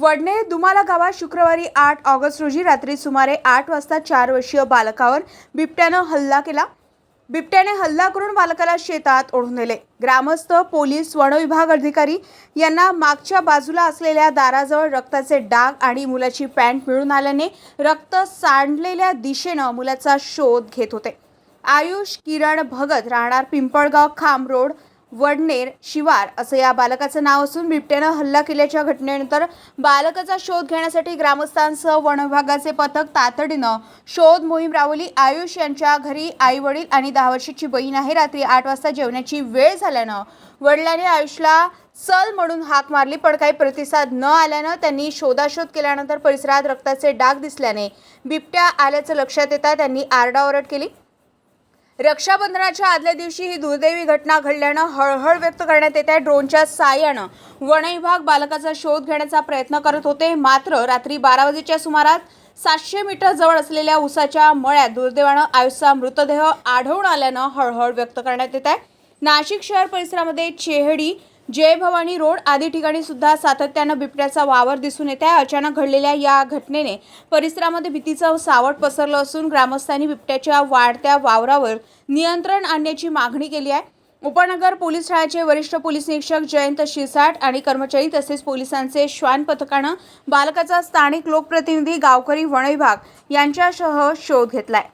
वडणे दुमाला गावात शुक्रवारी आठ ऑगस्ट रोजी रात्री सुमारे आठ वाजता चार वर्षीय बालकावर बिबट्यानं हल्ला केला. बिबट्याने हल्ला करून बालकाला शेतात ओढून नेले. ग्रामस्थ पोलीस वनविभाग अधिकारी यांना मागच्या बाजूला असलेल्या दाराजवळ रक्ताचे डाग आणि मुलाची पॅन्ट मिळून आल्याने रक्त सांडलेल्या दिशेनं मुलाचा शोध घेत होते. आयुष किरण भगत राहणार पिंपळगाव खांब रोड वडनेर शिवार असं या बालकाचं नाव असून बिबट्यानं हल्ला केल्याच्या घटनेनंतर बालकाचा शोध घेण्यासाठी ग्रामस्थांसह वनविभागाचे पथक तातडीनं शोध मोहीम राबवली. आयुष यांच्या घरी आई वडील आणि दहा वर्षाची बहीण आहे. रात्री आठ वाजता जेवण्याची वेळ झाल्यानं वडिलांनी आयुषला चल म्हणून हाक मारली पण काही प्रतिसाद न आल्यानं त्यांनी शोधाशोध केल्यानंतर परिसरात रक्ताचे डाग दिसल्याने बिबट्या आल्याचं लक्षात येता त्यांनी आरडाओरड केली. रक्षाबंधनाच्या आदल्या दिवशी ही दुर्दैवी घटना घडल्यानं हळहळ व्यक्त करण्यात येत आहे. ड्रोनच्या साहाय्यानं वन विभाग बालकाचा शोध घेण्याचा प्रयत्न करत होते. मात्र रात्री बारा वाजेच्या सुमारात सातशे मीटर जवळ असलेल्या उसाच्या मळ्यात दुर्दैवानं आयुषचा मृतदेह आढळून आल्यानं हळहळ व्यक्त करण्यात येत आहे. नाशिक शहर परिसरामध्ये चेहडी जय भवानी रोड आदी ठिकाणी सुद्धा सातत्यानं बिबट्याचा वावर दिसून येत आहे. अचानक घडलेल्या या घटनेने परिसरामध्ये भीतीचं सावट पसरलं असून ग्रामस्थांनी बिबट्याच्या वाढत्या वावरावर नियंत्रण आणण्याची मागणी केली आहे. उपनगर पोलीस ठाण्याचे वरिष्ठ पोलीस निरीक्षक जयंत शिरसाट आणि कर्मचारी तसेच पोलिसांचे श्वान पथकानं बालकाचा स्थानिक लोकप्रतिनिधी गावकरी वनविभाग यांच्यासह शोध घेतलाय.